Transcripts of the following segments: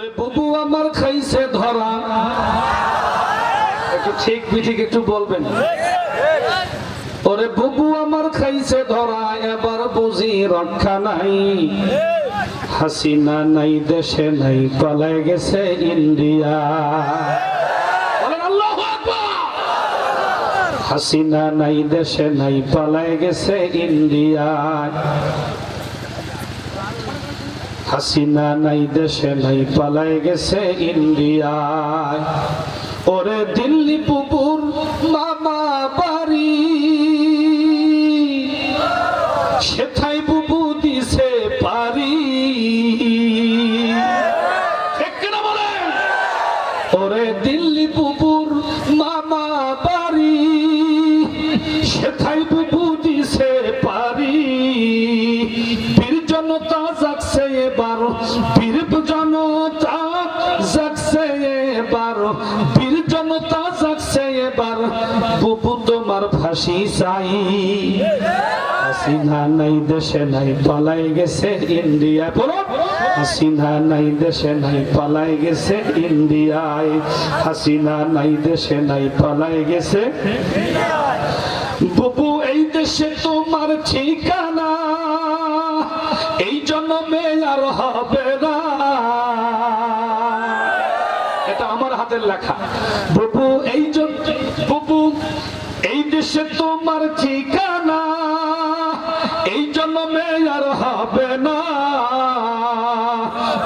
ওরে বুবু, আমার খাইছে ধরা। একটু ঠিক বিঠিক একটু বলবেন। ওরে, বুবু, আমার খাইছে ধরা, এবার বুঝি রক্ষা নাই। হাসিনা নাই, দেশে নাই পালায় গেছে ইন্ডিয়া। হাসিনা নাই, দেশে নাই পালায় গেছে ইন্ডিয়ায় হাসিনা নাই, দেশে নাই পালায় গেছে ইন্ডিয়ায়। ওরে দিল্লি পুপুর মামা বাড়ি। সেথাই বুবু দিছে পারি? ওরে দিল্লি বুবুর মামা বাড়ি। এবার বীর জনতা এবার বীর জনতা এবার। বুবু তোমার ফাঁসি চাই। হাসিনা নাই, দেশে নাই, পালাই গেছে ইন্ডিয়া। বলো, হাসিনা নাই, দেশে নাই, পালাই গেছে ইন্ডিয়ায়। হাসিনা নাই, দেশে নাই, পালাই গেছে এই দেশে তোমার ঠিকানা জন্মে হবে এটা আমার হাতের লেখা। বুবু, এই বুবু, এই দেশে তোমার ঠিকানা, এই জন্মে আর হবে না।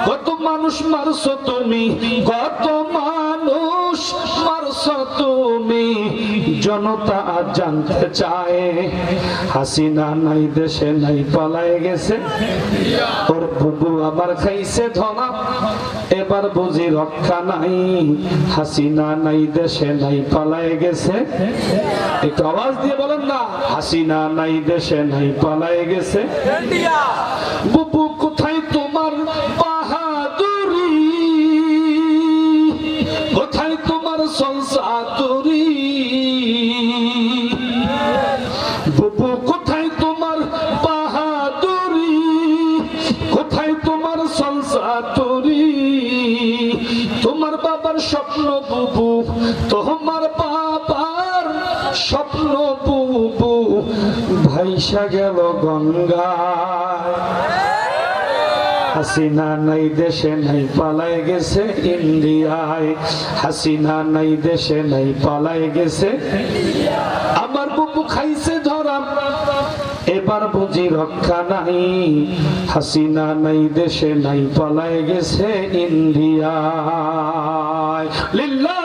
কত মানুষ মারছো তুমি, কত মানুষ মারছো তুমি জনতা আজ জানতে চায়। হাসিনা নাই, দেশে নাই, পালায় গেছে। ওর বুবু আবার খাইছে ধনা এবার বুঝি রক্ষা নাই। হাসিনা নাই, দেশে নাই, পালায় গেছে। একটু আওয়াজ দিয়ে বলেন না, হাসিনা নাই, দেশে নাই, পালায় গেছে। বুবু, কোথায় তোমার বাহাদুরি? কোথায় তোমার সংসাতুরি তোমার বাবার স্বপ্ন বুবু, তোমার বাবার স্বপ্ন বুবু, ভাইসা গেল গঙ্গায়। হাসিনা নাই দেশে নাই, পালাই গেছে ইন্ডিয়ায়। হাসিনা নাই দেশে নাই, পালাই গেছে। আমার বুবু খাইছে এবার বুঝি রক্ষা নাই। হাসিনা নাই দেশে নাই পালায় গেছে ইন্ডিয়া তাকবীর